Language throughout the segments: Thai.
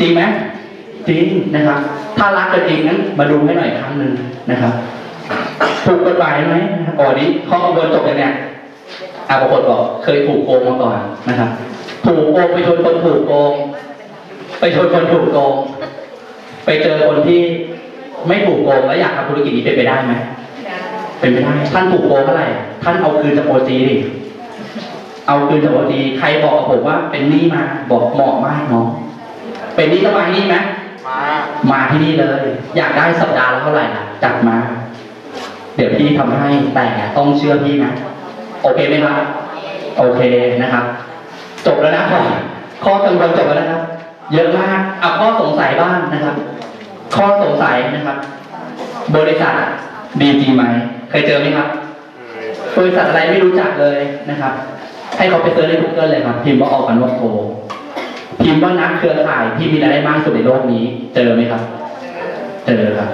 จริงไหมจริงนะครับ ถ้ารักกันจริงนั้นมาดูให้หน่อยครั้งหนึ่งนะครับถูกกฎหมายไหมนะครับอ๋อนี้ข้อกังวลจบกันเนี่ยอาบางคนบอกเคยถูกโกงมาก่อนนะครับ ถูกโกงไปชนคนถูกโกง ไปชนคนถูกโกง ไปเจอคนที่ไม่ถูกโกงแล้วอยากทำธุรกิจนี้เป็นไปได้ไหมเป็นไปได้ท่านถูกโกงเมื่อไหร่ท่านเอาคืนจากโอจีดิเอาคืนจากโอจีใครบอกกับผมว่าเป็นหนี้มาบอกเหมาะมากน้อง เป็นหนี้ก็มาที่นี่ไหมมา มาที่นี่เลย อยากได้สัปดาห์ละเท่าไหร่ล่ะจัดมา เดี๋ยวพี่ทำให้แต่ต้องเชื่อพี่นะ โอเคไหมครับ โอเคนะครับ จบแล้วนะข้อข้อกังวลจบแล้วนะครับ เยอะมากเอาข้อสงสัยบ้างนะครับ ข้อสงสัยนะครับ บริษัทดีจีไหม เคยเจอไหมครับ บริษัทอะไรไม่รู้จักเลยนะครับ ให้เขาไปเซิร์ชใน Google เลยครับ พิมพ์ว่าออกกันวัตโท พิมพ์ว่านักเครือข่ายที่มีรายได้มากสุดในโลกนี้ เจอไหมครับ เจอครับ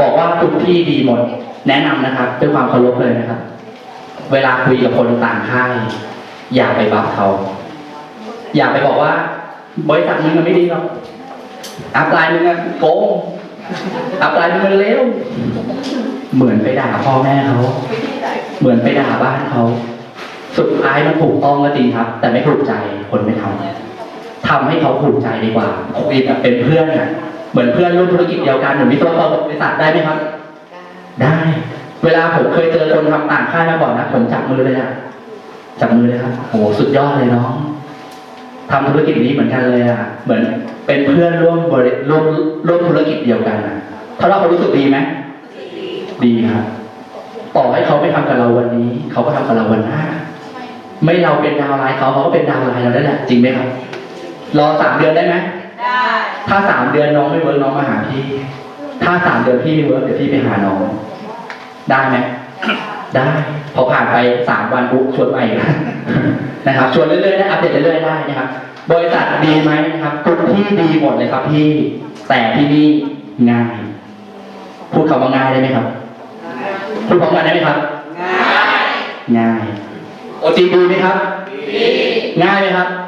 บอกว่าทุกที่ดีหมด แนะนำนะครับด้วยความเคารพเลยนะครับ เวลาคุยกับคนต่างค่าย อย่าไปบัฟเขา อย่าไปบอกว่า บริษัทมึงมันไม่ดีหรอกอัพไลน์มึงอะโกงอัพไลน์มึงมันเลวเหมือนไปด่าพ่อแม่เขา เหมือนไปด่าบ้านเขา สุดท้ายมันถูกต้องก็จริงครับ แต่ไม่ถูกใจคนไม่ทำ ทำให้เขาถูกใจดีกว่าคุยแบบเป็นเพื่อนน่ะเหมือนเพื่อนร่วมธุรกิจเดียวกันเหมือนวิศวกรบริษัทได้ไหมครับ ได้ เวลาผมเคยเจอคนทำต่างค่ายมาก่อนนะผมจับมือเลยอะจับมือเลยครับโหสุดยอดเลยน้องทำธุรกิจนี้เหมือนกันเลยอะเหมือนเป็นเพื่อนร่วมบริร่วมร่วมธุรกิจเดียวกันอะถ้าเราเขารู้สึกดีไหมดีครับต่อให้เขาไม่ทำกับเราวันนี้ เขาก็ทำกับเราวันหน้า ไม่เราเป็นดาวไลน์เขาเขาก็เป็นดาวไลน์เราได้แหละจริงไหมครับ รอสามเดือนได้ไหมได้ ถ้าสามเดือนน้องไม่เวิร์กน้องมาหาพี่ ถ้าสามเดือนพี่ไม่เวิร์กเดี๋ยวพี่ไปหาน้อง ได้ไหมได้พอผ่านไปสามวันปุ๊บชวนใหม่นะครับ ชวนเรื่อยๆได้อัปเดตเรื่อยๆได้นะครับ บริษัทดีไหมนะครับทุกที่ดีหมดเลยครับพี่ แต่ที่นี่ง่าย พูดคำว่าง่ายได้ไหมครับ พูดพร้อมกันได้ไหมครับ ง่าย ง่าย โอจีดีไหมครับ ดี ง่ายไหมครับง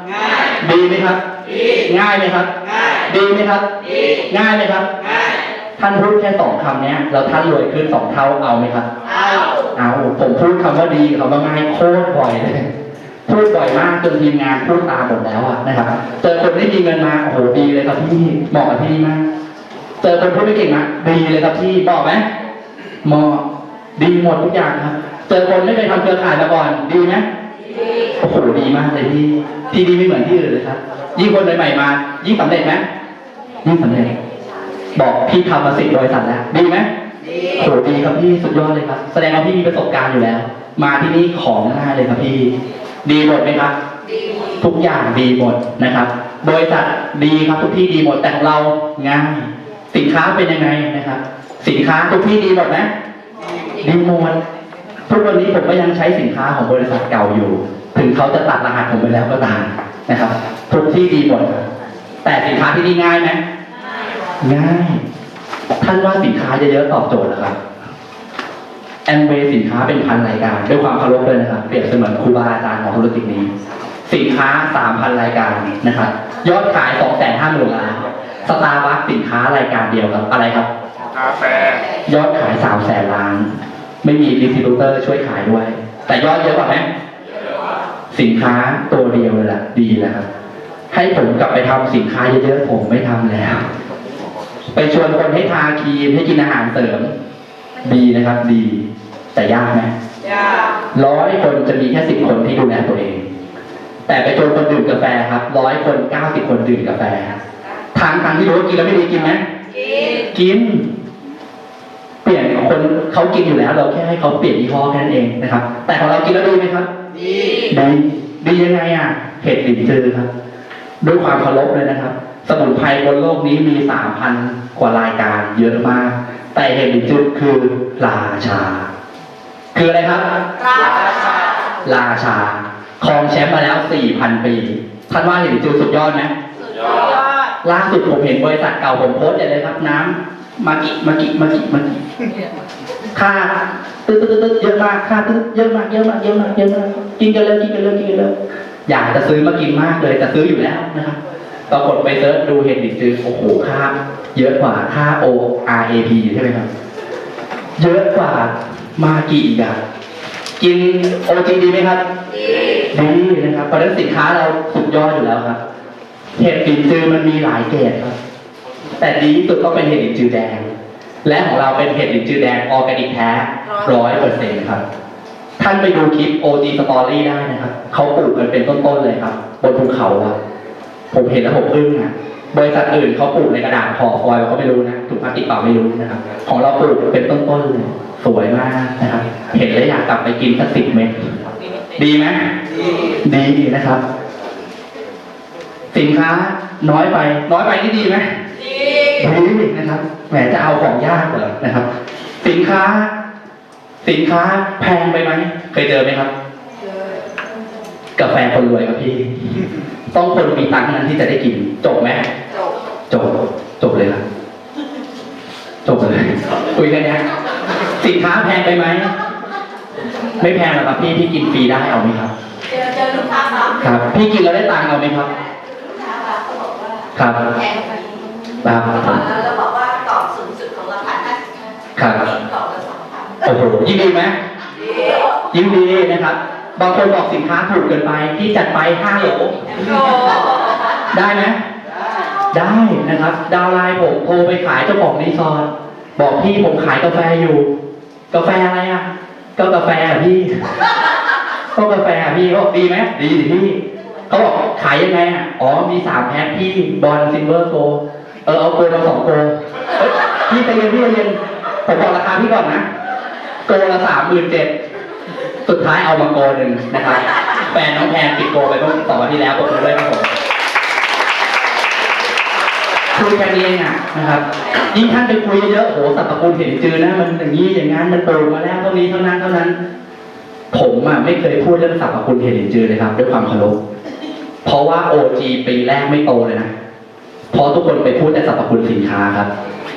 ่าย ดีไหมครับดีง่ายไหมครับง่ายดีไหมครับดีง่ายไหมครับง่ายท่านพูดแค่สองคำเนี้ยแล้วท่านรวยขึ้นสองเท่าเอาไหมครับเอาเอา ผมพูดคำว่าดีคำว่าง่ายโคตรบ่อยเลยพูดบ่อยมากจนทีมงานพูดตามหมดแล้วอะนะครับ เจอคนที่มีเงินมาโอ้โหดีเลยครับพี่เหมาะกับที่นี่มาก เจอคนพูดไม่เก่งนะดีเลยครับพี่เหมาะไหมเหมาะดีหมดทุกอย่างครับ เจอคนไม่เคยทำเครือข่ายมาก่อนดีไหมดี โอ้โหดีมากเลยพี่ที่ดีไม่เหมือนที่อื่นเลยครับ ยิ่งคนใหม่ๆมา ยิ่งสำเร็จไหมยิ่งสำเร็จ บอกพี่ทำมาสิบบริษัทแล้วดีไหมดีโหดีครับพี่สุดยอดเลยครับ แสดงว่าพี่มีประสบการณ์อยู่แล้ว มาที่นี่ของง่ายเลยครับพี่ ดีหมดไหมครับดีทุกอย่างดีหมดนะครับ บริษัทดีครับทุกที่ดีหมดแต่ของเราง่ายสินค้าเป็นยังไงนะครับ สินค้าทุกที่ดีหมดไหมดีหมด ทุกวันนี้ผมก็ยังใช้สินค้าของบริษัทเก่าอยู่ ถึงเขาจะตัดรหัสผมไปแล้วก็ตามนะครับทุกที่ดีหมดครับแต่สินค้าที่นี่ง่ายไหมง่าย ท่านว่าสินค้าเยอะๆตอบโจทย์นะครับแอมเวย์สินค้าเป็นพันรายการ ด้วยความเคารพเลยนะครับ เปรียบเสมือนครูบาอาจารย์ของธุรกิจนี้ สินค้าสามพันรายการนะครับ ยอดขายสองแสนห้าหมื่นล้านสตาร์บัคสินค้ารายการเดียวครับ อะไรครับกาแฟยอดขายสามแสนล้าน ไม่มีดิสติบิวเตอร์ช่วยขายด้วย แต่ยอดเยอะกว่าไหมสินค้าตัวเดียวเลยแหละดีแล้วครับให้ผมกลับไปทำสินค้าเยอะๆผมไม่ทำแล้ว ไปชวนคนให้ทาครีมให้กินอาหารเสริม ดีนะครับ ดี แต่ยากไหมยาร้อยคนจะมีแค่สิบคนที่ดูแลตัวเอง แต่ไปชวนคนดื่มกาแฟครับร้อยคนเก้าสิบคนดื่มกาแฟทางทางที่รู้ว่ากินแล้วไม่ดีกินไหมกินกินเป ลี่ยนคนเขากินอยู่แล้ว เราแค่ให้เขาเปลี่ยนยี่ห้อแค่นั้นเองนะครับ แต่ของเรากินแล้วดีไหมครับ ดีดีดียังไงอะเห็ดหลินจือครับ ด้วยความเคารพเลยนะครับ สมุนไพรบนโลกนี้มีสามพันกว่ารายการเยอะมาก แต่เห็ดหลินจือคือราชา คืออะไรครับ ราชา ราชาครองแชมป์มาแล้ว4,000ปีท่านว่าเห็นจือสุดยอดไหมสุดยอดล่าสุดผมเห็นบริษัทเก่าผมโพสต์อย่างเลยครับ น้ำ มากิมากิมากิมากิค่าตึ๊ดตึ๊ดตึ๊ดเยอะมากค่าตึ๊ดเยอะมากเยอะมากเยอะมากเยอะมากกินกันเลยกินกันเลยกินกันเลยอยากจะซื้อมากินมากเลยแต่ซื้ออยู่แล้วนะครับปรากฏไปเซิร์ชดูเห็นดิจือโอ้โหค่าเยอะกว่าค่า O R A P ใช่ไหมครับ เยอะกว่ามากี่อีกอะกิน O G ดีไหมครับดีนะครับเพราะฉะนั้นสินค้าเราสุดยอดอยู่แล้วครับเห็ดดินจือมันมีหลายเกรดครับ แต่ดีที่สุดก็เป็นเห็ดดินจือแดง และของเราเป็นเห็ดดินจือแดงออร์แกนิกแท้ร้อยเปอร์เซ็นต์ครับ ท่านไปดูคลิป OG Story ได้นะครับเขาปลูกกันเป็นต้นๆเลยครับ บนภูเขาอะผมเห็นแล้วผมอึ้งอะบริษัทอื่นเขาปลูกในกระดาษห่อฟอยล์เขาไม่รู้นะถุงพลาสติกเปล่าไม่รู้นะครับ ของเราปลูกเป็นต้นๆเลยสวยมากนะครับ เห็นแล้วอยากกลับไปกินสักสิบเม็ดดีไหมดีนะครับ สินค้าน้อยไป น้อยไปนี่ดีไหม ดีนะครับแหมจะเอาของยากเหรอนะครับ สินค้า สินค้าแพงไปไหมเคยเจอไหมครับกาแฟคนรวยครับพี่ ต้องคนมีตังค์เท่านั้นที่จะได้กิน จบไหมจบ จบเลยครับจบเลยคุยกันเนี้ยสินค้าแพงไปไหม ไม่แพงหรอกครับพี่พี่กินฟรีได้เอาไหมครับเจอเจอลูกค้าสามครับ พี่กินแล้วได้ตังค์เอาไหมครับลูกค้าเขา บอกว่าครับแพงไปครับผมแล้วเราบอกว่ากล่องสูงสุดของเราพันห้าสิบห้าครับกล่องละสองพันโอ้โหยิ่งดีไหมดียิ่งดีนะครับ บางคนบอกสินค้าถูกเกินไปพี่จัดไปห้าโหลโอ้ได้ไหมได้นะครับ ดาวน์ไลน์ผมโทรไปขายเจ้าของรีสอร์ทบอกพี่ผมขายกาแฟอยู่ กาแฟอะไรอะ ก็กาแฟอะพี่ก็กาแฟอะพี่เขาบอกดีไหมดีดิพี่เขาบอกขายยังไงอะอ๋อมีสามแพ็คพี่บอลซิลเวอร์โกเออเอาโกมาสองโกพี่ใจเย็นพี่ใจเย็นผมบอกราคาพี่ก่อนนะโกละสามหมื่นเจ็ดสุดท้ายเอามาโกหนึ่งนะครับแฟนน้องแพนปิดโกไปเมื่อสองวันที่แล้วผมเลยครับผมคุยกันเองอะนะครับยิ่งท่านไปคุยเยอะโหสรรพคุณเห็นจือนะมันอย่างนี้อย่างนั้นมันปลูกมาแล้วเท่านี้เท่านั้นเท่านั้น ผมอะไม่เคยพูดเรื่องสรรพคุณเห็นจือเลยครับ ด้วยความเคารพเพราะว่าโอจีปีแรกไม่โตเลยนะ เพราะทุกคนไปพูดแต่สรรพคุณสินค้าครับ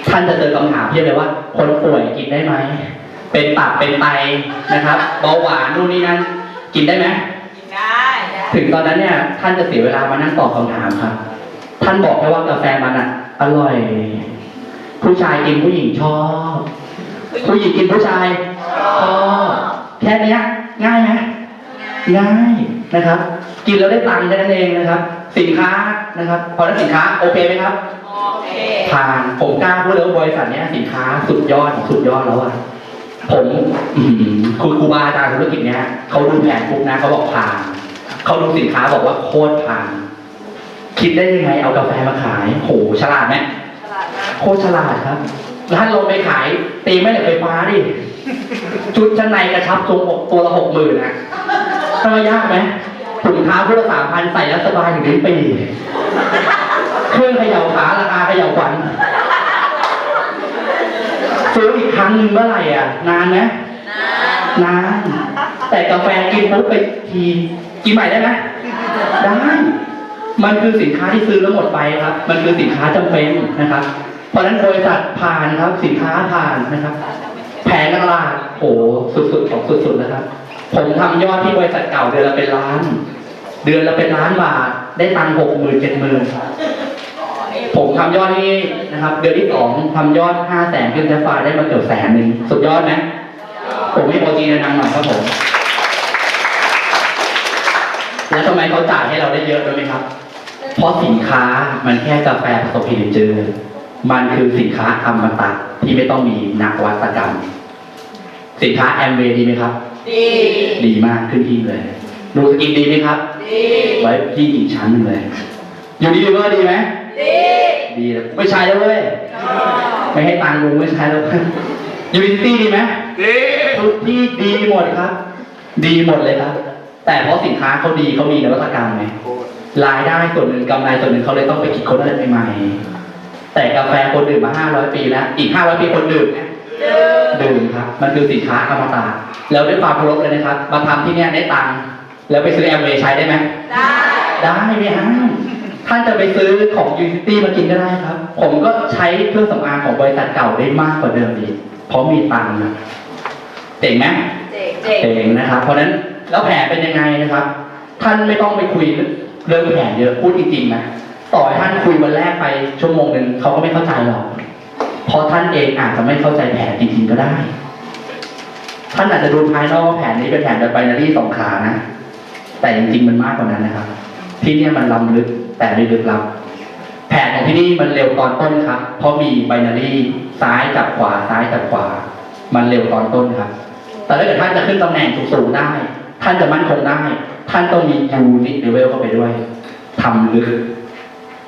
ท่านจะเจอคำถามเพียบเลยว่า คนป่วยกินได้ไหม เป็นตับเป็นไตนะครับเบาหวานนู่นนี่นั่นกินได้ไหมได้ถึงตอนนั้นเนี่ย ท่านจะเสียเวลามานั่งตอบคำถามครับ ท่านบอกแค่ว่ากาแฟมันอะอร่อย ผู้ชายกินผู้หญิงชอบผู้หญิงกินผู้ชายชอบแค่เนี้ยง่ายไหมง่ายนะครับ กินแล้วได้ตังค์แค่นั้นเองนะครับ สินค้านะครับพอได้สินค้าโอเคไหมครับโอเคผ่านผมกล้าพูดเลยว่าบริษัทเนี้ยสินค้าสุดยอดของสุดยอดแล้วอะผมอืมคุณครูบาอาจารย์ธุรกิจเนี้ยเขาดูแผนปุ๊บนะเขาบอกผ่านเขาดูสินค้าบอกว่าโคตรผ่าน คิดได้ยังไงเอากาแฟมาขายโหฉลาดไหมฉลาดมากโคตรฉลาดครับร้านลงไปขายตีแม่เหล็กไฟฟ้าดิชุดชั้นในกระชับทรงอกตัวละหกหมื่นนะทำไมยากไหม ถุงเท้าคู่ละสามพันใส่แล้วสบายถึงลิ้นปีเครื่องเขย่าขาราคาเขย่าขวัญซื้ออีกครั้งหนึ่งเมื่อไหร่อะ นานไหมนานนานแต่กาแฟกินปุ๊บไปทีกินใหม่ได้ไหมได้ มันคือสินค้าที่ซื้อแล้วหมดไปครับ มันคือสินค้าจำเป็นนะครับ เพราะฉะนั้นบริษัทผ่านครับ สินค้าผ่านนะครับ แผงตลาดโหสุดๆของสุดๆนะครับ ผมทำยอดที่บริษัทเก่าเดือนละเป็นล้าน เดือนละเป็นล้านบาท ได้ตังค์หกหมื่นเจ็ดหมื่นผมทำยอดที่นี่นะครับ เดือนที่สองทำยอดห้าแสนขึ้นแซฟฟ้าได้มาเกือบแสนหนึ่งสุดยอดไหมผมให้โอจีดังๆหน่อยครับผมแล้วทำไมเขาจ่ายให้เราได้เยอะรู้ไหมครับ เพราะสินค้ามันแค่กาแฟผสมผลิตเจอมันคือสินค้าอมตะที่ไม่ต้องมีนักวัตกรรม สินค้าแอมเวย์ดีไหมครับ ดี ดีมากขึ้นที่เลย ดูสกินดีไหมครับ ดีไว้พี่อีกชั้นหนึ่งเลย อยู่ดีเวอร์ดีไหมดีดีเลยไม่ใช่แล้วเว้ยไม่ให้ตังค์ลุงไม่ใช่แล้วยูนิตี้ดีไหมดีทุกที่ดีหมดครับ ดีหมดเลยครับ แต่เพราะสินค้าเขาดีเขามีนวัตกรรมไงรายได้ส่วนหนึ่งกำไรส่วนหนึ่งเขาเลยต้องไปคิดค้นอะไรใหม่ๆแต่กาแฟคนดื่มมา 500 ปีแล้วอีก 500 ปีคนดื่มเนี่ยดื่มดื่มครับ มันคือสินค้าอมตะแล้วด้วยความเคารพเลยนะครับ มาทำที่เนี่ยได้ตังค์ แล้วไปซื้อแอมเวย์ใช้ได้ไหมได้ ได้ไม่ห้ามท่านจะไปซื้อของยูนิตี้มากินก็ได้ครับ ผมก็ใช้เครื่องสำอางของบริษัทเก่าได้มากกว่าเดิมอีกเพราะมีตังค์นะเจ๋งไหมเจ๋งเจ๋งเองนะครับ เพราะฉะนั้นแล้วแผนเป็นยังไงนะครับ ท่านไม่ต้องไปคุยเรื่องแผนเยอะพูดจริงๆนะต่อให้ท่านคุยวันแรกไปชั่วโมงหนึ่งเขาก็ไม่เข้าใจหรอกเพราะท่านเองอาจจะไม่เข้าใจแผนจริงๆก็ได้ ท่านอาจจะดูภายนอกว่าแผนนี้เป็นแผนแบบไบนารีสองขานะ แต่จริงๆมันมากกว่านั้นนะครับ ที่นี่มันล้ำลึกแต่ไม่ลึกลับ แผนของที่นี่มันเร็วตอนต้นครับ เพราะมีไบนารีซ้ายกับขวาซ้ายกับขวา มันเร็วตอนต้นครับ แต่ถ้าเกิดท่านจะขึ้นตำแหน่งสูงๆได้ ท่านจะมั่นคงได้ ท่านต้องมียูนิตเลเวลเข้าไปด้วยทำลึก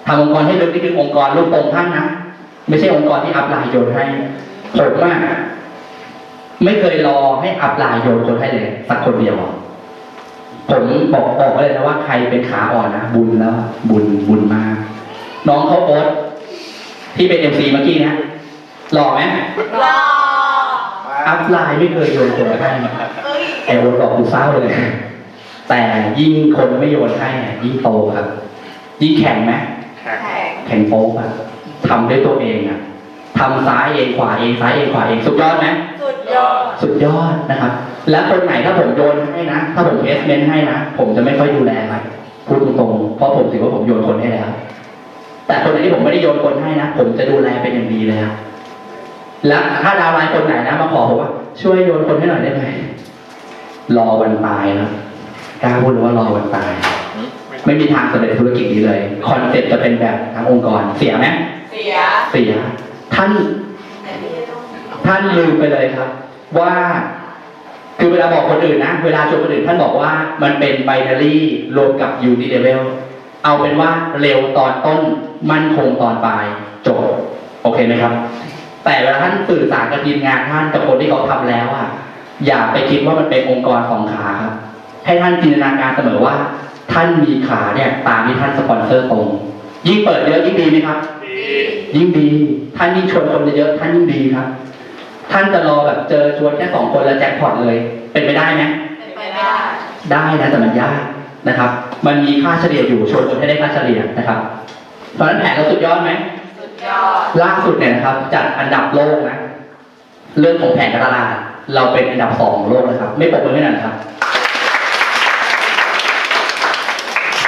ทำองค์กรให้ลึกนี่คือองค์กรลูกตรงท่านนะไม่ใช่องค์กรที่อัพไลน์โยนให้ผมมาไม่เคยรอให้อัพไลน์โยนคนให้เลยสักคนเดียว ผมบอกบอกไว้เลยนะว่าใครเป็นขาอ่อนนะบุญแล้ว บุญบุญมาก น้องเขาโอ๊ตที่เป็นเอ็มซีเมื่อกี้นะหล่อไหมรออัพไลน์ไม่เคยโยนคนให้เอ้ยไอโอ๊ตบอกกูเศร้าเลย แต่ยิ่งคนไม่โยนให้อะยิ่งโตครับ ยิ่งแข็งไหมแข็งแข็งโป๊กอะทำด้วยตัวเองอะทำซ้ายเองขวาเองซ้ายเองขวาเองสุดยอดไหมสุดยอด สุดยอดนะครับ และคนไหนถ้าผมโยนให้นะ ถ้าผมเพสเมนต์ให้นะ ผมจะไม่ค่อยดูแลครับพูดตรงๆเพราะผมถือว่าผมโยนคนให้แล้ว แต่คนไหนที่ผมไม่ได้โยนคนให้นะ ผมจะดูแลเป็นอย่างดีเลยครับและถ้าดาวไลน์คนไหนนะมาขอผมว่า ช่วยโยนคนให้หน่อยได้ไหมรอวันตายนะกล้าพูดเลยว่ารอวันตาย ไม่มีทางสำเร็จธุรกิจนี้เลยคอนเซ็ปต์จะเป็นแบบทั้งองค์กรเสียไหมเสียเสียท่านท่านลืมไปเลยครับ ว่า คือเวลาบอกคนอื่นนะ เวลาชวนคนอื่นท่านบอกว่ามันเป็นไบนารี่รวมกับยูนิเลเวลเอาเป็นว่าเร็วตอนต้น มั่นคงตอนปลายจบโอเคไหมครับ แต่เวลาท่านสื่อสารกับทีมงานท่านกับคนที่เขาทำแล้วอะอย่าไปคิดว่ามันเป็นองค์กรสองขาครับให้ท่านจินตนาการเสมอว่า ท่านมีขาเนี่ยตามที่ท่านสปอนเซอร์ตรง ยิ่งเปิดเยอะยิ่งดีไหมครับ ยิ่งดี ท่านยิ่งชวนคนเยอะท่านยิ่งดีครับ ท่านจะรอแบบเจอชวนแค่สองคนแล้วแจ็คพอตเลย เป็นไปได้ไหมเป็นไปไม่ได้ ได้นะแต่มันยากนะครับ มันมีค่าเฉลี่ยอยู่ชวนคนให้ได้ค่าเฉลี่ยนะครับ เพราะฉะนั้นแผนเราสุดยอดไหมสุดยอด ล่าสุดเนี่ยนะครับ จัดอันดับโลกนะ เรื่องของแผนการตลาดเราเป็นอันดับสองของโลกนะครับ ไม่ปรบมือให้หน่อยนะครับ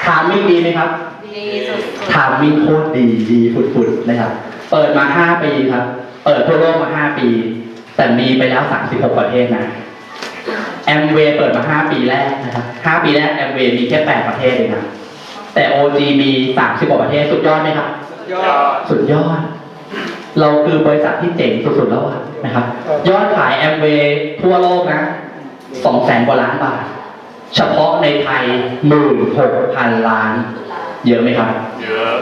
ถามมิ่งดีไหมครับ ดีสุดทามมิ่งโคตรดีดีฟุดๆนะครับ เปิดมา5ปีครับ เปิดทั่วโลกมา5ปี แต่มีไปแล้ว36ประเทศนะแอมเวย์เปิดมา5ปีแรกนะครับ5ปีแรกแอมเวย์มีแค่8ประเทศเองนะแต่ OG มี30กว่าประเทศสุดยอดไหมครับยอดสุดยอด เราคือบริษัทที่เจ๋งสุดๆแล้วอะนะครับ ยอดขายแอมเวย์ทั่วโลกนะสองแสนกว่าล้านบาท เฉพาะในไทยหมื่นหกพันล้าน เยอะไหมครับ เยอะ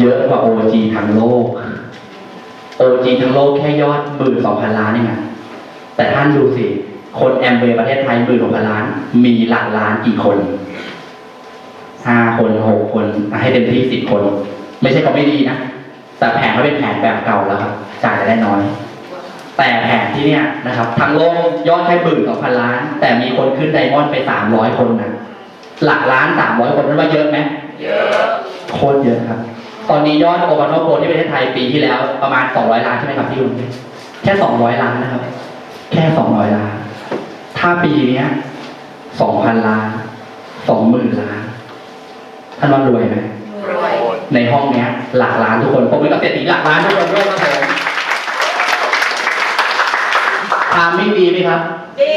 เยอะกว่า OG ทั้งโลก OG ทั้งโลกแค่ยอดหมื่นสองพันล้านเองนะแต่ท่านดูสิ คนแอมเวย์ประเทศไทยหมื่นหกพันล้าน มีหลักล้านกี่คนห้าคนหกคน ให้เต็มที่สิบคน ไม่ใช่เขาไม่ดีนะ แต่แผนเขาเป็นแผนแบบเก่าแล้วครับจ่ายได้น้อย แต่แผนที่เนี่ยนะครับทั้งโลกยอดแค่หมื่นสองพันล้าน แต่มีคนขึ้นไดมอนด์ไปสามร้อยคนนะหลักล้านสามร้อยคนนั้นว่าเยอะไหมเยอะโคตรเยอะครับ ตอนนี้ยอดโอวานโนโปรที่ประเทศไทยปีที่แล้วประมาณ 200 ล้านใช่ไหมครับพี่ลุงแค่ 200 ล้านนะครับ แค่ 200 ล้าน ถ้าปีเนี้ย2,000 ล้าน 20,000 ล้านท่านว่ารวยไหมรวย ในห้องเนี้ย หลักล้านทุกคนผมเป็นกับเศรษฐีหลักล้านทุกคนด้วยครับผมทามมิ่งดีไหมครับ ดี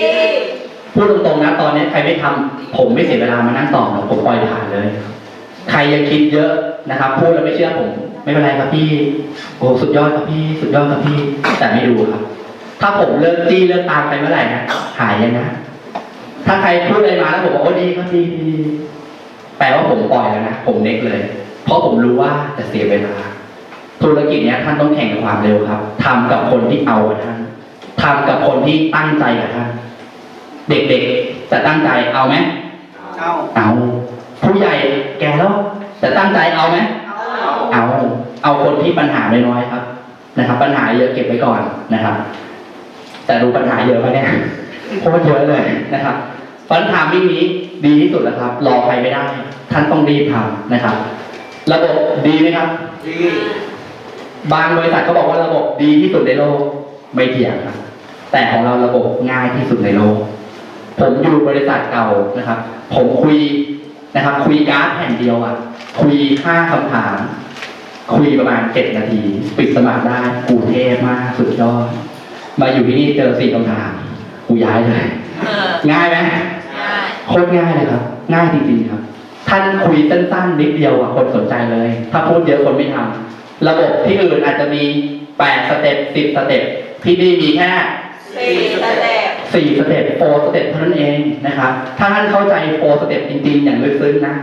พูดตรงๆนะตอนนี้ใครไม่ทำผมไม่เสียเวลามานั่งตอบหรอกผมปล่อยผ่านเลย ใครยังคิดเยอะนะครับ พูดแล้วไม่เชื่อผม ไม่เป็นไรครับพี่โอ้สุดยอดครับพี่ สุดยอดครับพี่ แต่ไม่ดูครับ ถ้าผมเลิกจี้เลิกตามไปเมื่อไหร่นะหายยังนะถ้าใครพูดอะไรมาแล้วผมบอกโอ้ดีครับดีดีดีแปลว่าผมปล่อยแล้วนะผมเน็กเลย เพราะผมรู้ว่าจะเสียเวลาธุรกิจเนี้ยท่านต้องแข่งกับความเร็วครับทำกับคนที่เอากับท่านทำกับคนที่ตั้งใจกับท่านเด็กๆจะตั้งใจเอาไหมเอ้าเอา ผู้ใหญ่แก่แล้ว แต่ตั้งใจเอาไหมเอาเอา เอาคนที่ปัญหาน้อยๆครับ นะครับ ปัญหาเยอะเก็บไว้ก่อนนะครับ แต่ดูปัญหาเยอะไหมเนี่ยโคตรเยอะเลยนะครับ ปัญหามิ่งนี้ดีที่สุดแล้วครับ รอใครไม่ได้ ท่านต้องรีบทำนะครับ ระบบดีไหมครับ ดี บางบริษัทก็บอกว่าระบบดีที่สุดในโลกไม่เถียงครับแต่ของเราระบบง่ายที่สุดในโลก ผมอยู่บริษัทเก่านะครับ ผมคุย นะครับ คุยการ์ดแผ่นเดียวอะ คุยห้าคำถาม คุยประมาณเจ็ดนาที ปิดสมัครได้กูเทพมากสุดยอด มาอยู่ที่นี่เจอสี่คำถาม กูย้ายเลยเออง่ายไหมง่ายโคตรง่ายเลยครับ ง่ายจริงๆครับ ท่านคุยสั้นๆนิดเดียวอะคนสนใจเลย ถ้าพูดเยอะคนไม่ทำระบบที่อื่นอาจจะมีแปดสเต็ปสิบสเต็ปที่นี่มีแค่สี่สเต็ป สี่สเต็ปโฟสเต็ปเท่านั้นเองนะครับ ถ้าท่านเข้าใจโฟสเต็ปจริงๆอย่างลึกซึ้งนะ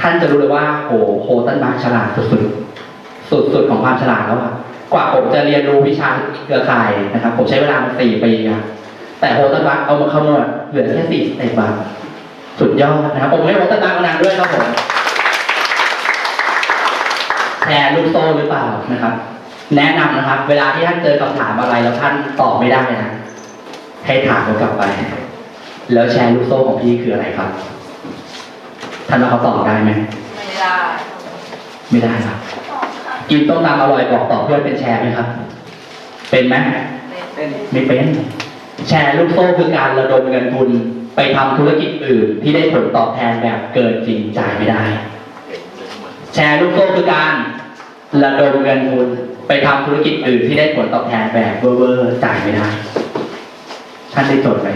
ท่านจะรู้เลยว่าโอ้โหตันมาร์ฉลาดสุดๆ สุดๆของความฉลาดแล้วอะกว่าผมจะเรียนรู้วิชาเครือข่ายนะครับ ผมใช้เวลามาสี่ปีอะแต่โฮตันมาร์เอามาคำนวณเหลือแค่สี่สเต็ปอะสุดยอดนะครับผมให้โฮตันมาร์คมานานด้วยครับผมแชร์ลูกโซ่หรือเปล่านะครับ แนะนำนะครับ เวลาที่ท่านเจอคำถามอะไรแล้วท่านตอบไม่ได้นะ ให้ถามเขากลับไป แล้วแชร์ลูกโซ่ของพี่คืออะไรครับ ท่านว่าเขาตอบได้ไหม ไม่ได้ ไม่ได้ครับ กินต้มตำอร่อยบอกต่อเพื่อนเป็นแชร์ไหมครับ เป็นไหมเป็นไม่เป็น แชร์ลูกโซ่คือการระดมเงินทุนไปทำธุรกิจอื่นที่ได้ผลตอบแทนแบบเกินจริงจ่ายไม่ได้ แชร์ลูกโซ่คือการระดมเงินทุนไปทำธุรกิจอื่นที่ได้ผลตอบแทนแบบเวอร์ๆจ่ายไม่ได้ ท่านได้จดไหม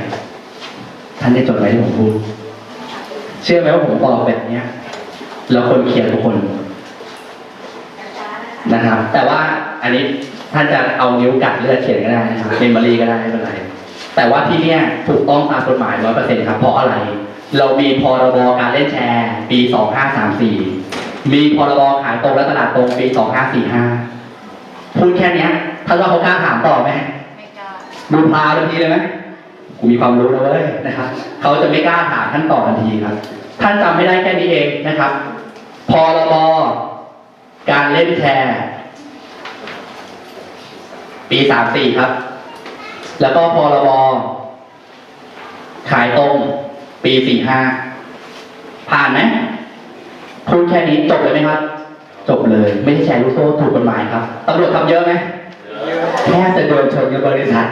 ท่านได้จดไหมที่ผมพูด เชื่อไหมว่าผมบอกแบบเนี้ยแล้วคนเขียนทุกคนนะครับ แต่ว่าอันนี้ท่านจะเอานิ้วกัดเลือดเขียนก็ได้นะครับเมมโมรีก็ได้ไม่เป็นไร แต่ว่าที่เนี่ยถูกต้องตามกฎหมายร้อยเปอร์เซ็นต์ครับ เพราะอะไร เรามีพรบการเล่นแชร์ ปีสองห้าสามสี่มีพรบขายตรงและตลาดตรงปีสองห้าสี่ห้าพูดแค่เนี้ยท่านว่าเขากล้าถามต่อไหมไม่กล้าดูพลาวทันทีเลยไหมกู มีความรู้แล้วเว้ยนะครับเขาจะไม่กล้าถามท่านต่อทันทีครับ ท่านจำไม่ได้แค่นี้เองนะครับ พรบการเล่นแชร์ ปีสามสี่ครับ แล้วก็พรบขายตรง ปีสี่ห้าผ่านไหมพูดแค่นี้จบเลยไหมครับ จบเลย ไม่ใช่แชร์ลูกโซ่ถูกกฎหมายครับตำรวจทำเยอะไหมแค่จะโดนชนกับบริษัท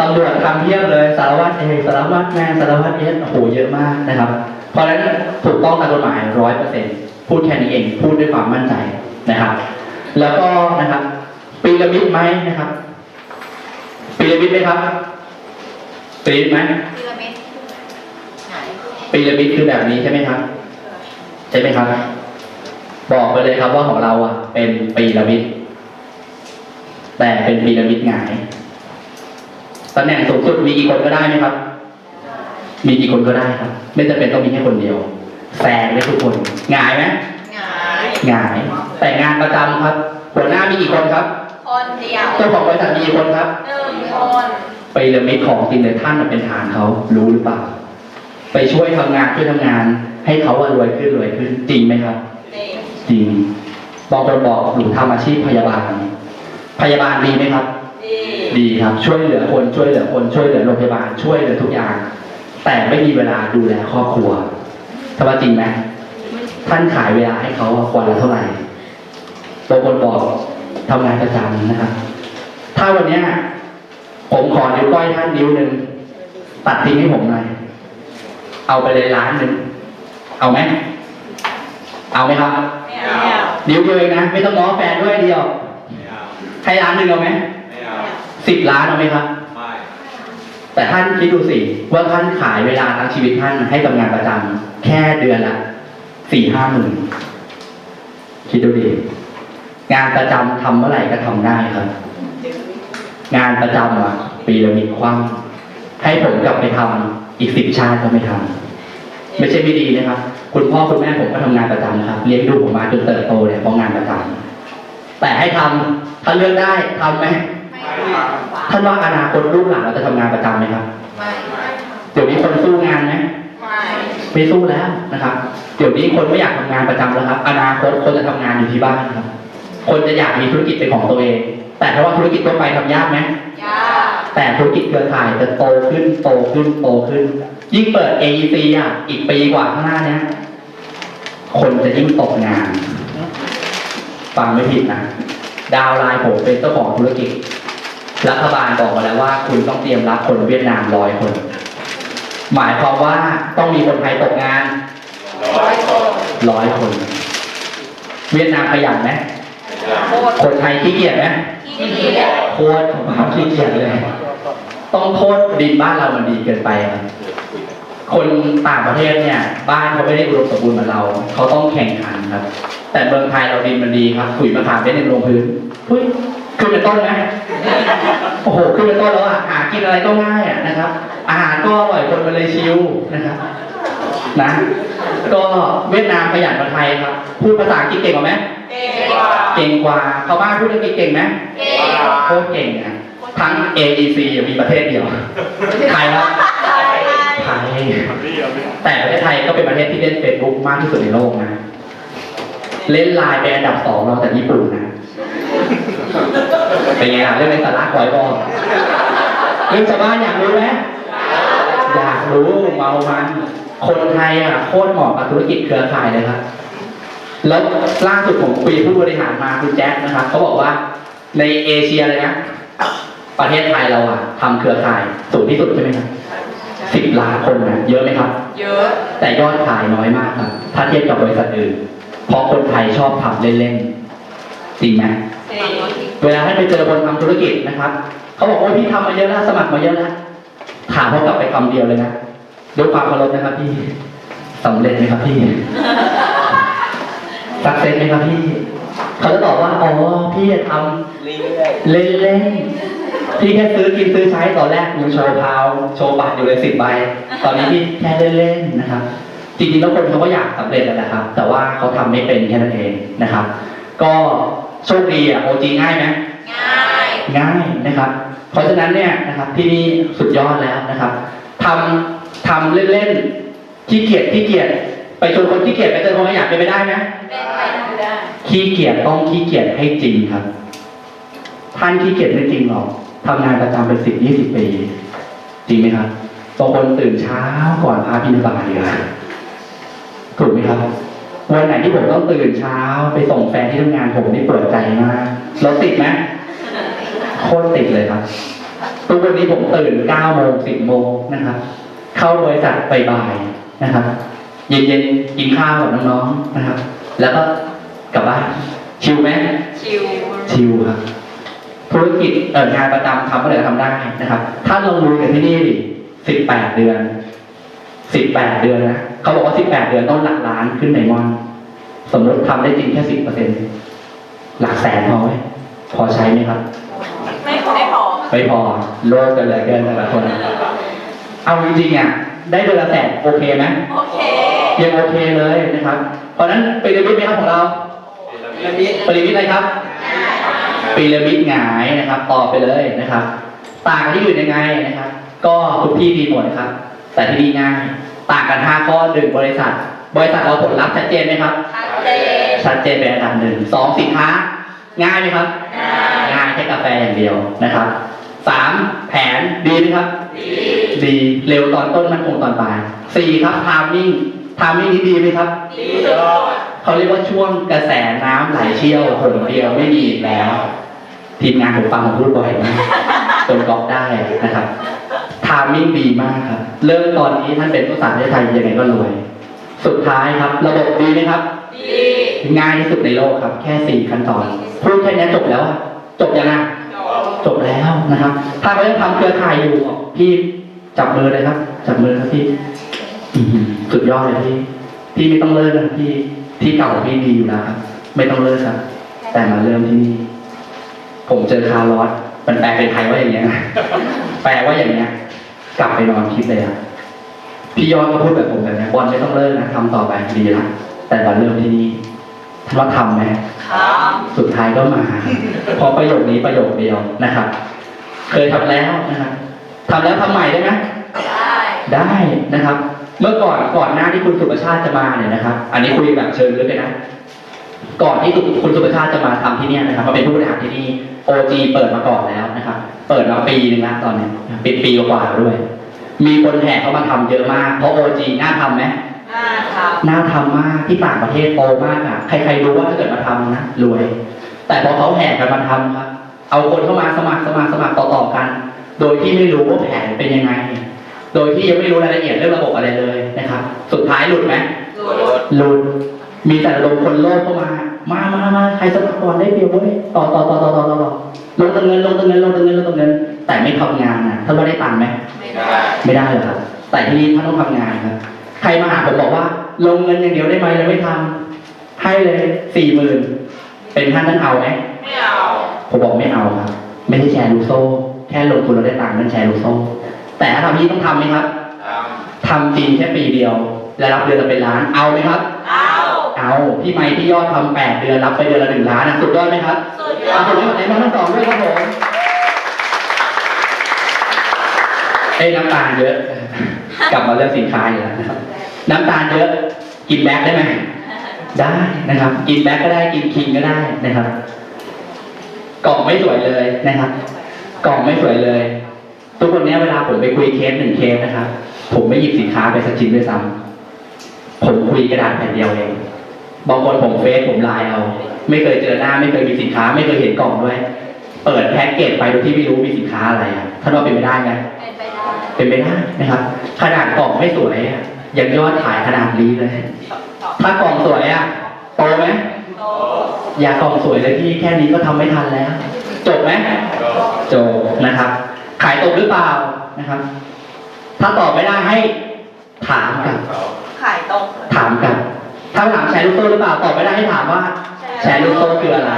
ตำรวจทำเพียบเลยสารวัตรเอกสารวัตรแม่สารวัตรเอสโอ้โหเยอะมากนะครับ เพราะฉะนั้นถูกต้องตามกฎหมายร้อยเปอร์เซ็นต์พูดแค่นี้เองพูดด้วยความมั่นใจนะครับ แล้วก็นะครับปีระมิดไหมนะครับปีระมิดไหมครับปีระมิดไหมพีระมิดปีระมิดคือแบบนี้ใช่ไหมครับใช่ไหมครับ บอกไปเลยครับว่าของเราอะ เป็นปีระมิดแต่เป็นพีระมิดหงาย ตำแหน่งสูงสุดมีกี่คนก็ได้ไหมครับ มีกี่คนก็ได้ครับ ไม่จำเป็นต้องมีแค่คนเดียวแซงได้ทุกคนหงายไหมหงายหงาย แต่งานประจำครับหัวหน้ามีกี่คนครับคนเดียวเจ้าของบริษัทมีกี่คนครับหนึ่งคนพีระมิดของจริงเลยท่านน่ะเป็นฐานเขารู้หรือเปล่า ไปช่วยทำงานช่วยทำงาน ให้เขาว่ารวยขึ้นรวยขึ้นจริงไหมครับจริงจริงบางคนบอกหนูทำอาชีพพยาบาล พยาบาลดีไหมครับ ดีดีครับช่วยเหลือคนช่วยเหลือคนช่วยเหลือโรงพยาบาลช่วยเหลือทุกอย่าง แต่ไม่มีเวลาดูแลครอบครัวทว่าจริงไหมท่านขายเวลาให้เขาอะวันละเท่าไหร่บางคนบอกทำงานประจำนะครับ ถ้าวันเนี้ยผมขอนิ้วก้อยท่านนิ้วหนึ่งตัดทิ้งให้ผมหน่อยเอาไปเลยล้านหนึ่งเอาไหมเอาไหมครับไม่เอานิ้วเดียวเองนะ ไม่ต้องง้อแฟนด้วยเดียวไม่เอาให้ล้านหนึ่งเอาไหมไม่เอา สิบล้านเอาไหมครับไม่แต่ท่านคิดดูสิว่าท่านขายเวลาทั้งชีวิตท่านให้กับงานประจำแค่เดือนละสี่ห้าหมื่นคิดดูดิงานประจำทำเมื่อไหร่ก็ทำได้ครับ งานประจำอะปีละมีคว่ำให้ผมกลับไปทำอีกสิบชาติก็ไม่ทำไม่ใช่ไม่ดีนะครับ คุณพ่อคุณแม่ผมก็ทำงานประจำนะครับเลี้ยงดูผมมาจนเติบโตเนี่ยเพราะงานประจำแต่ให้ทำถ้าเลือกได้ทำไหมไม่ ท่านว่าอนาคตลูกหลานเราจะทำงานประจำไหมครับไม่เดี๋ยวนี้คนสู้งานไหมไม่ไม่สู้แล้วนะครับ เดี๋ยวนี้คนไม่อยากทำงานประจำแล้วครับ อนาคตคนจะทำงานอยู่ที่บ้านครับ คนจะอยากมีธุรกิจเป็นของตัวเอง แต่ถ้าว่าธุรกิจทั่วไปทำยากไหมยากแต่ธุรกิจเครือข่ายจะโตขึ้นโตขึ้นโตขึ้น ยิ่งเปิด AEC อะอีกปีกว่าข้างหน้าเนี้ยคนจะยิ่งตกงาน ฟังไม่ผิดนะ ดาวน์ไลน์ผมเป็นเจ้าของธุรกิจ รัฐบาลบอกมาแล้วว่า คุณต้องเตรียมรับคนเวียดนามร้อยคน หมายความว่าต้องมีคนไทยตกงานร้อยคนร้อยคน เวียดนามขยันไหมโคตรคนไทยขี้เกียจไหมที่ดีเลยโคตรของขี้เกียจเลย ต้องโทษดินบ้านเรามันดีเกินไปครับคนต่างประเทศเนี่ย บ้านเขาไม่ได้อุดมสมบูรณ์เหมือนเรา เขาต้องแข่งขันครับ แต่เมืองไทยเราดินมันดีครับขุยมะขามเป็นหนึ่งลงพื้นหุ้ย ขึ้นเป็นต้นไหมโอ้โหขึ้นเป็นต้นแล้วอะหากินอะไรก็ง่ายอะนะครับ อาหารก็อร่อยคนมันเลยชิลนะครับนะก็เวียดนามขยันกว่าไทยครับ พูดภาษาอังกฤษเก่งกว่าไหมเก่งกว่าเก่งกว่าชาวบ้านพูดอังกฤษเก่งไหมเก่งโคตรเก่งอะทั้ง AEC มีประเทศเดียวไทยครับไทยไทยแต่ประเทศไทยก็เป็นประเทศที่เล่น Facebook มากที่สุดในโลกนะ เล่นไลน์เป็นอันดับสองรองจากญี่ปุ่นนะ เป็นไงล่ะเรื่องในสาระขอยบอกเรื่องชาวบ้านอยากรู้ไหมอยากรู้เมามัน คนไทยอะโคตรเหมาะกับธุรกิจเครือข่ายเลยครับแล้วล่าสุดผมคุยกับผู้บริหารมาคุณแจ็คนะครับเขาบอกว่าในเอเชียเลยนะ ประเทศไทยเราอะทำเครือข่ายสูงที่สุดใช่ไหมครับสิบล้านคนนะเยอะไหมครับ เยอะ แต่ยอดขายน้อยมากครับ ถ้าเทียบกับบริษัทอื่น เพราะคนไทยชอบทำเล่นๆจริงไหม เก่งเวลาให้ไปเจอคนทำธุรกิจนะครับ เขาบอกว่าพี่ทำมาเยอะแล้วสมัครมาเยอะแล้วถามเขากลับไปคำเดียวเลยนะด้วยความเคารพนะครับพี่สำเร็จไหมครับพี่สักเซนไหมครับพี่ เขาจะตอบว่าอ๋อพี่จะทำเรื่อยเล่นๆพี่แค่ซื้อกินซื้อใช้ตอนแรกยังโชว์พาวโชว์บัตรอยู่เลยสิบใบ ตอนนี้พี่แค่เล่นๆนะครับ จริงๆแล้วคนเขาก็อยากสำเร็จแล้วนะครับ แต่ว่าเขาทำไม่เป็นแค่นั้นเองนะครับ ก็ โชคดีอะโอจีง่ายไหมง่ายง่ายนะครับ เพราะฉะนั้นเนี่ยนะครับที่นี่สุดยอดแล้วนะครับทำทำเล่นๆขี้เกียจขี้เกียจไปชวนคนขี้เกียจไปเจอคนขยันเป็นไปได้ไหมเป็นไปได้ขี้เกียจต้องขี้เกียจให้จริงครับ ท่านขี้เกียจไม่จริงหรอกทำงานประจำเป็นสิบยี่สิบปี จริงไหมครับบางคนตื่นเช้าก่อนพาพินาบาตเลยอะถูกไหมครับ วันไหนที่ผมต้องตื่นเช้า ไปส่งแฟนที่ทำงานผมนี่ปวดใจมากรถติดไหมโคตรติดเลยครับทุกวันนี้ผมตื่น9โมง10โมงนะครับ เข้าบริษัทบ่ายๆนะครับเย็นๆกินข้าวกับน้องๆนะครับ แล้วก็กลับบ้านชิลไหมชิวชิลครับธุรกิจเอ่องานประจำทำก็เลยทำได้นะครับ ถ้าลองลุยกับที่นี่ดิ18เดือน18เดือนนะ เขาบอกว่า 18 เดือนต้องหลักล้านขึ้นในมอนสมมติทำได้จริงแค่ 10%หลักแสนพอไหมพอใช้ไหมครับ ไม่พอไม่พอไม่พอโลกกันเหลยเกินแต่ละคน เอาจริงๆอะได้เดือนละแสนโอเคไหมโอเคยังโอเคเลยนะครับ เพราะฉะนั้นปีระมิดไหมครับของเราๆระมิดปีระมิดอะไรครับปีระมิดหงายนะครับต่อไปเลยนะครับ ต่างกันที่อื่นยังไงนะครับ ก็ทุกที่ดีหมดนะครับ แต่ที่นี่ง่าย ต่างกันห้าข้อหนึ่งบริษัท บริษัทเราผลลัพธ์ชัดเจนไหมครับ ชัดเจนชัดเจนเป็นอันดับหนึ่งสองสินค้า ง่ายไหมครับ ง่ายง่ายแค่กาแฟอย่างเดียวนะครับสามแผนดีไหมครับดีดีเร็วตอนต้นมันคงตอนปลายสี่ครับทามมิ่งทามมิ่งนี้ดีไหมครับดีสุดเขาเรียกว่าช่วงกระแสน้ำไหลเชี่ยวหนเดียวไม่มีอีกแล้ว ทีมงานผมฟังผมพูดบ่อยมาก จนก๊อกได้นะครับทามมิ่งดีมากครับ เริ่มตอนนี้ท่านเป็นผู้สานประเทศไทยยังไงก็รวย สุดท้ายครับ ระบบดีไหมครับ ดี ง่ายที่สุดในโลกครับ แค่สี่ขั้นตอน พูดแค่นี้จบแล้วอะจบยังไงจบจบแล้วนะครับ ถ้าเขายังทำเครือข่ายอยู่พี่จับมือเลยครับ จับมือครับพี่อื้อหือสุดยอดเลยพี่ พี่ไม่ต้องเลิกนะพี่ ที่เก่าพี่ดีอยู่แล้วครับ ไม่ต้องเลิกครับ แต่มาเริ่มที่นี่ ผมเจอคาร์ลอส มันแปลเป็นไทยว่าอย่างเงี้ยแปลว่าอย่างเงี้ย กลับไปนอนคิดเลยครับพี่ยอดก็พูดแบบผมแบบเนี้ยบอลไม่ต้องเลิกนะทำต่อไปดีละแต่มาเริ่มที่นี่ท่านว่าทำไหมครับสุดท้ายก็มาเพราะประโยคนี้ประโยคเดียวนะครับ เคยทำแล้วนะครับทำแล้วทำใหม่ได้ไหมได้ได้นะครับ เมื่อก่อนก่อนหน้าที่คุณสุประชาติจะมาเนี่ยนะครับ อันนี้คุยแบบเชิงลึกเลยนะก่อนที่คุณสุประชาติจะมาทำที่เนี่ยนะครับมาเป็นผู้บริหารที่นี่ OG เปิดมาก่อนแล้วนะครับ เปิดมาปีหนึงแล้วตอนเนี้ยปิดปีกว่าๆด้วย มีคนแห่เข้ามาทำเยอะมาก เพราะ OG น่าทำไหมน่าครับน่าทำมากที่ต่างประเทศโตมากอะ ใครๆรู้ว่าถ้าเกิดมาทำนะรวย แต่พอเขาแห่กันมาทำครับ เอาคนเข้ามาสมัครสมัครสมัครต่อๆกัน โดยที่ไม่รู้ว่าแผนเป็นยังไง โดยที่ยังไม่รู้รายละเอียดเรื่องระบบอะไรเลยนะครับ สุดท้ายหลุดไหมหลุดหลุดมีแต่ระดมคนโลภเข้ามา มามามาใครสมัครก่อนได้เปรียบเว้ยต่อต่อต่อต่อต่อต่อต่อลงตรงเงินลงตรงเงินลงตรงเงินลงตรงเงิน แต่ไม่ทำงานนะท่านว่าได้ตังค์ไหมไม่ได้ไม่ได้เหรอครับแต่ที่นี่ท่านต้องทำงานครับใครมาหาผมบอกว่า ลงเงินอย่างเดียวได้ไหมแล้วไม่ทำให้เลยสี่หมื่นเป็นท่านท่านเอาไหมไม่เอาผมบอกไม่เอาครับ ไม่ได้แชร์ลูกโซ่ แค่ลงทุนเราได้ตังค์นั่นแชร์ลูกโซ่ แต่ถ้าทำนี้ต้องทำไหมครับทำจริงแค่ปีเดียว และรับเดือนละเป็นล้านเอาไหมครับเอา เอาพี่ไม้ที่ยอดทำแปดเดือนรับไปเดือนละหนึ่งล้านนะสุดยอดไหมครับสุดยอเอาดผมให้หมดในน้องทั้งสองด้วยครับผมเอ้ยน้ำตาลเยอะ กลับมาเรื่องสินค้าอีกแล้วนะครับ น้ำตาลเยอะ กินแบ็คได้ไหมได้นะครับ กินแบ็คก็ได้กินคิงก็ได้นะครับ กล่องไม่สวยเลยนะครับ กล่องไม่สวยเลย ทุกคนเนี้ยเวลาผมไปคุยเคสหนึ่งเคสนะครับ ผมไม่หยิบสินค้าไปสักชิ้นด้วยซ้ำผมคุยกระดาษแผ่นเดียวเอง บางคนผมเฟซผมไลน์เอา ไม่เคยเจอหน้าไม่เคยมีสินค้า ไม่เคยเห็นกล่องด้วย เปิดแพ็กเกจไปโดยที่ไม่รู้มีสินค้าอะไรอะท่านว่าเป็นไปได้ไหมเป็นไปได้เป็นไปได้นะครับ ขนาดกล่องไม่สวยอะยังยอดขายขนาดนี้เลย ถ้ากล่องสวยอะโตไหมโตอย่ากล่องสวยเลยพี่แค่นี้ก็ทำไม่ทันแล้ว จบไหมจบนะครับ ขายตรงหรือเปล่านะครับ ถ้าตอบไม่ได้ให้ถามกลับขายตรงถามกลับ ถ้าถามแชร์ลูกโซ่หรือเปล่าตอบไม่ได้ให้ถามว่า แชร์ลูกโซ่คืออะไร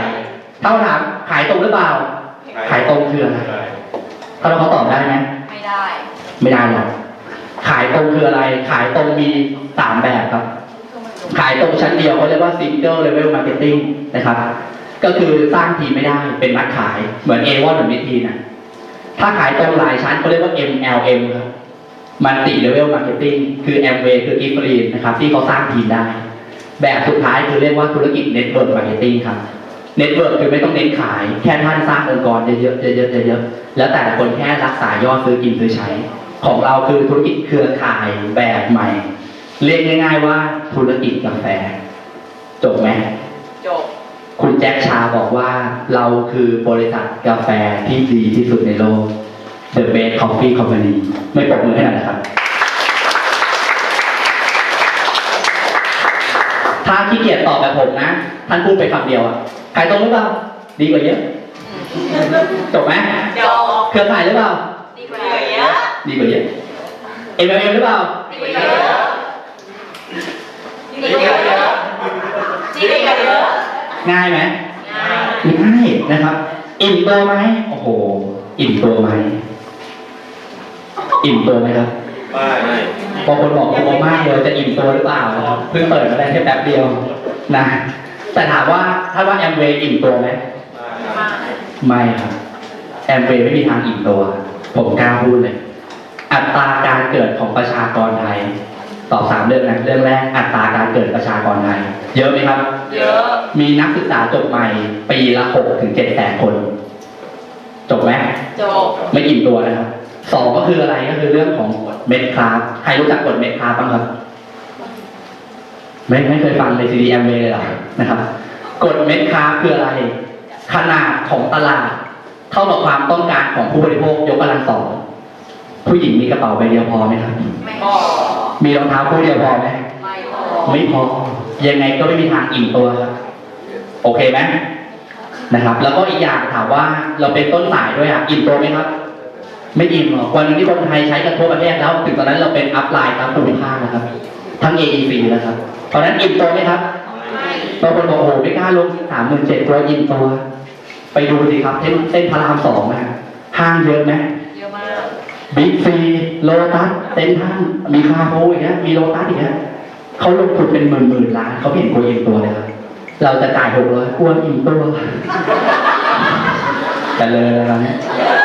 ถ้าถามขายตรงหรือเปล่า ขายตรงคืออะไรถ้าเราเขาตอบได้ไหมไม่ได้ ไม่ได้หรอกขายตรงคืออะไร ขายตรงมีสามแบบครับ ขายตรงชั้นเดียวเขาเรียกว่า single level marketing นะครับ ก็คือสร้างทีมไม่ได้เป็นนักขายเหมือน A วอนหรือมิทีนะถ้าขายตรงหลายชั้นเขาเรียกว่า MLM ครับ multi level marketing คือ Amway คือ i f r e e นะครับ ที่เขาสร้างทีมได้ แบบสุดท้ายคือเรียกว่าธุรกิจ network marketing ครับ network คือไม่ต้องเน้นขาย แค่ท่านสร้างองค์กรเยอะๆเยอะๆเยอะๆแล้วแต่ละคนแค่รักษายอดซื้อกินซื้อใช้ ของเราคือธุรกิจเครือข่ายแบบใหม่ เรียกง่ายๆว่าธุรกิจกาแฟจบไหมจบคุณแจ็คชาบอกว่าเราคือบริษัทกาแฟที่ดีที่สุดในโลก The Best Coffee Company ไม่ปรบมือให้หน่อยนะครับ ถ้าขี้เกียจตอบแบบผมนะ ท่านพูดไปคำเดียวอะขายตรงหรือเปล่า ดีกว่าเยอะจบไหมจบเครือข่ายหรือเปล่า ดีกว่าเยอะ ดีกว่าเยอะ MLM หรือเปล่า ดีกว่าเยอะ ดีกว่าเยอะ ดีกว่าเยอะ ง่ายไหมง่ายง่ายนะครับ อิ่มตัวไหมโอ้โห อิ่มตัวไหมอิ่มตัวไหมครับ ไม่บางคนบอกกลัวมากเลยจะอิ่มตัวหรือเปล่านะครับเพิ่งเปิดมาได้แค่แป๊บเดียวนะแต่ถามว่าถ้าว่าแอมเวย์อิ่มตัวไหมมากไม่ครับแอมเวย์ไม่มีทางอิ่มตัว ผมกล้าพูดเลย อัตราการเกิดของประชากรไทยตอบสามเรื่องนะเรื่องแรกอัตราการเกิดประชากรไทย เยอะไหมครับ เยอะ มีนักศึกษาจบใหม่ ปีละหกถึงเจ็ดแสนคน จบไหมจบ ไม่อิ่มตัวนะครับ สองก็คืออะไรก็คือเรื่องของกฎเม็ดคราฟใครรู้จักกฎเม็ดคราฟบ้างครับ ไม่ไม่เคยฟังในซีดีแอมเเลยเหรอนะครับกฎเม็ดคราฟคืออะไร ขนาดของตลาด เท่ากับความต้องการของผู้บริโภคยกกำลังสองผู้หญิงมีกระเป๋าใบเดียวพอไหมครับไม่พอมีรองเท้าคู่เดียวพอไหมไม่พอไม่พอ ยังไงก็ไม่มีทางอิ่มตัวครับโอเคไหมนะครับ แล้วก็อีกอย่างถามว่าเราเป็นต้นสายด้วยอะอิ่มตัวไหมครับ ไม่อิ่มหรอกวันนี้ที่คนไทยใช้กันทั่วประเทศแล้ว ถึงตอนนั้นเราเป็นอัพไลน์ตามภูมิภาคนะครับ ทั้ง AEC นะครับเพราะฉะนั้นอิ่มตัวไหมครับไม่บางคนบอกโอ้โหไม่กล้าลงสามหมื่นเจ็ดตัวอิ่มตัว ไปดูสิครับเส้นเส้นพระรามสองนะห้างเยอะไหมเยอะมากบิ๊กซีโลตัสเต็นท่านมีคาโฟอีกนะมีโลตัสอีกนะเขาลงทุนเป็นหมื่นหมื่นๆล้านเขาไม่เห็นกลัวอิ่มตัวเลยครับเราจะจ่ายหกร้อยกลัวอิ่มตัวแต่เลยแล้วนะเยอะ